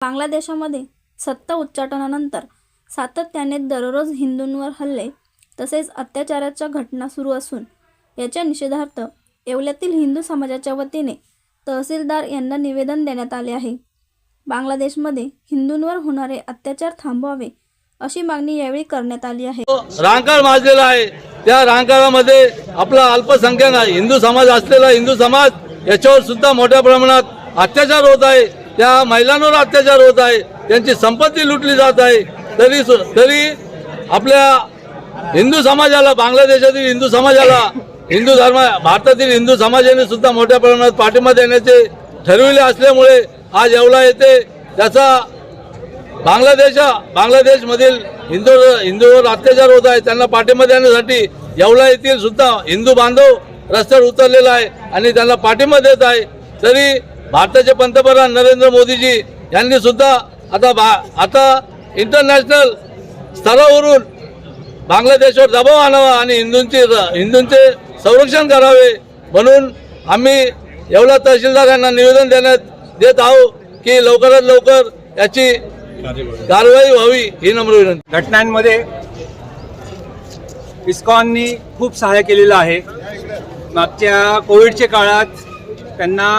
बांगलादेशामध्ये सत्ता उच्चाटनानंतर सातत्याने दररोज हिंदूंवर हल्ले तसेच अत्याचाराच्या घटना सुरू असून याच्या निषेधार्थ येवल्यातील हिंदू समाजाच्या वतीने तहसीलदार यांना निवेदन देण्यात आले आहे. बांगलादेशमध्ये हिंदूंवर होणारे अत्याचार थांबवावे अशी मागणी यावेळी करण्यात आली आहे. रांकाळ माजलेला आहे. त्या रांकाळामध्ये आपला अल्पसंख्याक हिंदू समाज असलेला हिंदू समाज याच्यावर सुद्धा मोठ्या प्रमाणात अत्याचार होत आहे. त्या महिलांवर अत्याचार होत आहे त्यांची संपत्ती लुटली जात आहे. तरी सु- तरी आपल्या हिंदू समाजाला बांगलादेशातील हिंदू समाजाला हिंदू धर्म भारतातील हिंदू समाजाने सुद्धा मोठ्या प्रमाणात पाठिंबा देण्याचे ठरविले असल्यामुळे आज येवला येथे त्याचा बांगलादेश बांगलादेशमधील हिंदू हिंदूवर अत्याचार होत आहे त्यांना पाठिंबा देण्यासाठी येवला येथील सुद्धा हिंदू बांधव रस्त्यावर उतरलेला आहे आणि त्यांना पाठिंबा देत आहे. तरी भारताचे पंतप्रधान नरेंद्र मोदीजी यांनी सुद्धा आता बा आता इंटरनॅशनल स्तरावरून बांगलादेशवर दबाव आणावा आणि हिंदूंचे हिंदूंचे संरक्षण करावे म्हणून आम्ही एवढा तहसीलदार यांना निवेदन देण्यात देत आहोत की लवकरात लवकर याची कारवाई व्हावी ही नम्र विनंती. घटनांमध्ये इस्कॉननी खूप सहाय्य केलेलं आहे. मागच्या कोविडच्या काळात त्यांना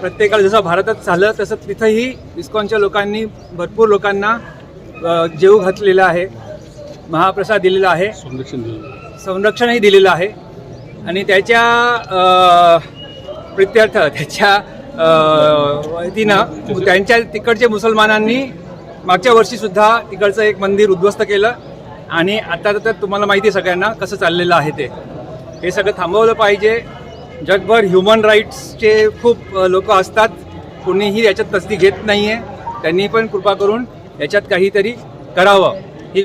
प्रत्येकाला जसं भारतात झालं तसं तिथंही इस्कॉनच्या लोकांनी भरपूर लोकांना जेव घातलेला आहे. महाप्रसाद दिलेला आहे. संरक्षणही दिलेलं आहे. आणि त्याच्या प्रित्यर्थ त्याच्या वतीनं त्यांच्या तिकडच्या मुसलमानांनी मागच्या वर्षीसुद्धा तिकडचं एक मंदिर उद्ध्वस्त केलं. आणि आता तर तुम्हाला माहिती आहे सगळ्यांना कसं चाललेलं आहे ते. हे सगळं थांबवलं पाहिजे. जगभर ह्युमन राईट्सचे खूप लोक असतात. कोणीही याच्यात तसदी घेत नाही आहे त्यांनी पण कृपा करून याच्यात काहीतरी करावं.